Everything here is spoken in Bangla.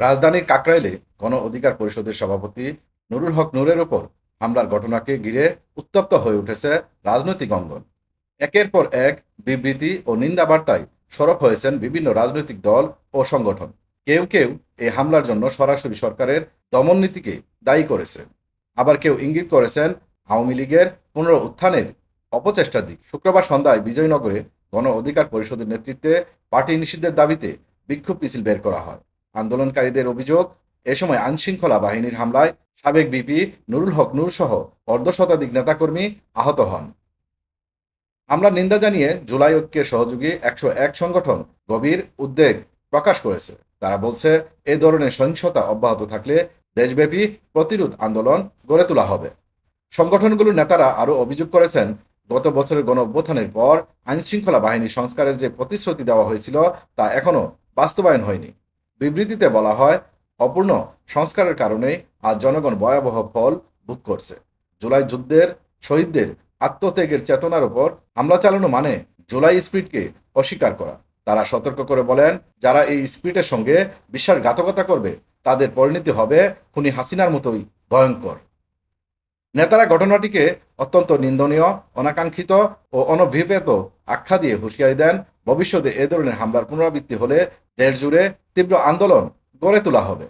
রাজধানীর কাকরাইলে গণ অধিকার পরিষদের সভাপতি নুরুল হক নূরের ওপর হামলার ঘটনাকে ঘিরে উত্তপ্ত হয়ে উঠেছে রাজনৈতিক অঙ্গন। একের পর এক বিবৃতি ও নিন্দা বার্তায় সরব হয়েছেন বিভিন্ন রাজনৈতিক দল ও সংগঠন। কেউ কেউ এই হামলার জন্য সরাসরি সরকারের দমন নীতিকে দায়ী করেছে। আবার কেউ ইঙ্গিত করেছেন আওয়ামী লীগের পুনর উত্থানের অপচেষ্টার দিক। শুক্রবার সন্ধ্যায় বিজয়নগরে গণ অধিকার পরিষদের নেতৃত্বে পার্টি নিষিদ্ধের দাবিতে বিক্ষোভ মিছিল বের করা হয়। আন্দোলনকারীদের অভিযোগ, এ সময় আইনশৃঙ্খলা বাহিনীর হামলায় সাবেক বিপি নুরুল হক নূর সহ অর্ধশতাধিক নেতাকর্মী আহত হন। হামলার নিন্দা জানিয়ে জুলাই ঐক্যের সহযোগী একশো এক সংগঠন গভীর উদ্বেগ প্রকাশ করেছে। তারা বলছে, এ ধরনের সহিংসতা অব্যাহত থাকলে দেশব্যাপী প্রতিরোধ আন্দোলন গড়ে তোলা হবে। সংগঠনগুলোর নেতারা আরও অভিযোগ করেছেন, গত বছরের গণ অভ্যুত্থানের পর আইনশৃঙ্খলা বাহিনী সংস্কারের যে প্রতিশ্রুতি দেওয়া হয়েছিল তা এখনও বাস্তবায়ন হয়নি। বিবৃতিতে বলা হয়, অপূর্ণ সংস্কারের কারণে আজ জনগণ ভয়াবহ ফল ভোগ করছে। জুলাই যুদ্ধের শহীদদের আত্মত্যাগের চেতনার উপর হামলা চালানো মানে জুলাই স্পিডকে অস্বীকার করা। তারা সতর্ক করে বলেন, যারা এই স্পিডের সঙ্গে বিশ্বাসঘাতকতা করবে, তাদের পরিণতি হবে খুনি হাসিনার মতোই ভয়ঙ্কর। নেতারা ঘটনাটিকে অত্যন্ত নিন্দনীয়, অনাকাঙ্ক্ষিত ও অনভিপ্রেত আখ্যা দিয়ে হুঁশিয়ারি দেন, ভবিষ্যতে এ ধরনের হামলার পুনরাবৃত্তি হলে দেশ জুড়ে তীব্র আন্দোলন গড়ে তোলা হবে।